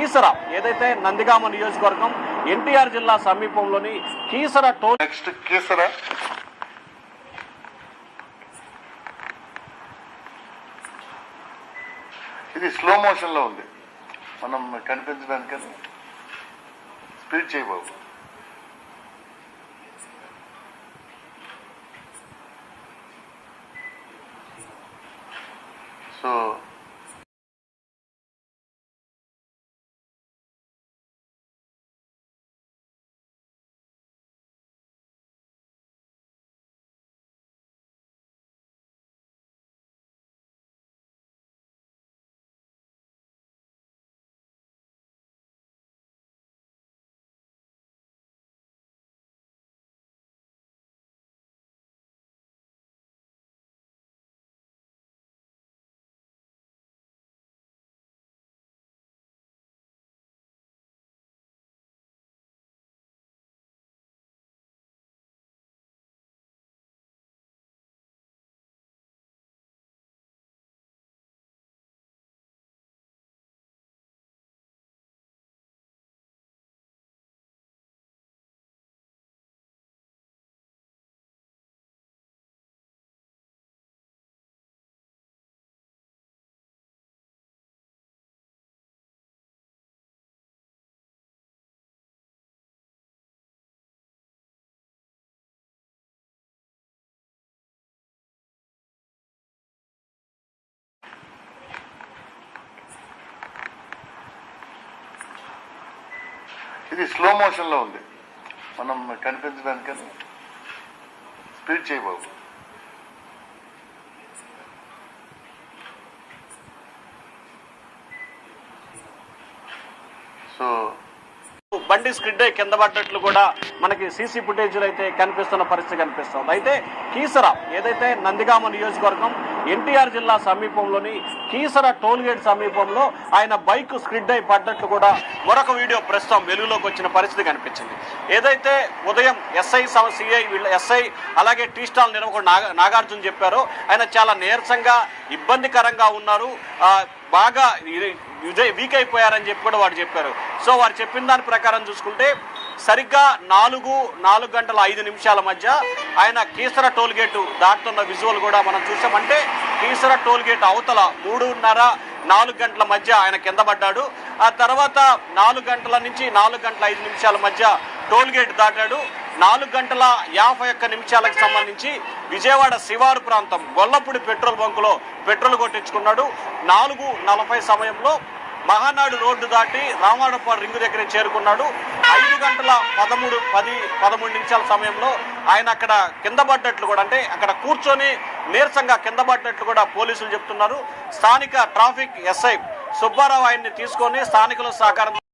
కీసర ఏదైతే నందిగామ నియోజకవర్గం ఎన్టీఆర్ జిల్లా సమీపంలోని కీసర టోల్ నెక్స్ట్ కీసర. ఇది స్లో మోషన్లో ఉంది. మనం కనిపించడానికి స్పీడ్ చేయబో సో ఇది స్లో మోషన్లో ఉంది. మనం కనిపించడానికని స్పీడ్ చేయబాబు సో బండి స్కిడ్ అయి కింద పడ్డట్లు కూడా మనకి సీసీ ఫుటేజ్లు అయితే కనిపిస్తున్న పరిస్థితి కనిపిస్తుంది. అయితే కీసర ఏదైతే నందిగామ నియోజకవర్గం ఎన్టీఆర్ జిల్లా సమీపంలోని కీసర టోల్ గేట్ సమీపంలో ఆయన బైక్ స్కిడ్ అయి పడ్డట్లు కూడా మరొక వీడియో ప్రస్తుతం వెలుగులోకి వచ్చిన పరిస్థితి కనిపించింది. ఏదైతే ఉదయం ఎస్ఐ సిఐ వీళ్ళ ఎస్ఐ అలాగే టీ స్టాల్ నిర్వహణ నాగ నాగార్జున చెప్పారో ఆయన చాలా నీరసంగా ఇబ్బందికరంగా ఉన్నారు. బాగా విజయ్ వీక్ అయిపోయారని చెప్పి కూడా వాడు చెప్పారు. సో వారు చెప్పిన దాని ప్రకారం చూసుకుంటే సరిగ్గా నాలుగు నాలుగు గంటల ఐదు నిమిషాల మధ్య ఆయన కీసర టోల్ గేటు దాటుతున్న విజువల్ కూడా మనం చూసామంటే కీసర టోల్ గేట్ అవతల మూడున్నర నాలుగు గంటల మధ్య ఆయన కింద పడ్డాడు. ఆ తర్వాత నాలుగు గంటల నుంచి నాలుగు గంటల ఐదు నిమిషాల మధ్య టోల్ గేట్ దాటాడు. నాలుగు గంటల యాభై ఒక్క నిమిషాలకు సంబంధించి విజయవాడ శివారు ప్రాంతం గొల్లపూడి పెట్రోల్ బంకులో పెట్రోల్ కొట్టించుకున్నాడు. నాలుగు నలభై సమయంలో మహానాడు రోడ్డు దాటి రామాడపాడు రింగు దగ్గర చేరుకున్నాడు. ఐదు గంటల పదమూడు పది పదమూడు నిమిషాల సమయంలో ఆయన అక్కడ కింద పడ్డట్లు కూడా అంటే అక్కడ కూర్చొని నీరసంగా కింద పడ్డట్లు కూడా పోలీసులు చెప్తున్నారు. స్థానిక ట్రాఫిక్ ఎస్ఐ సుబ్బారావు ఆయన్ని తీసుకొని స్థానికుల సహకారంతో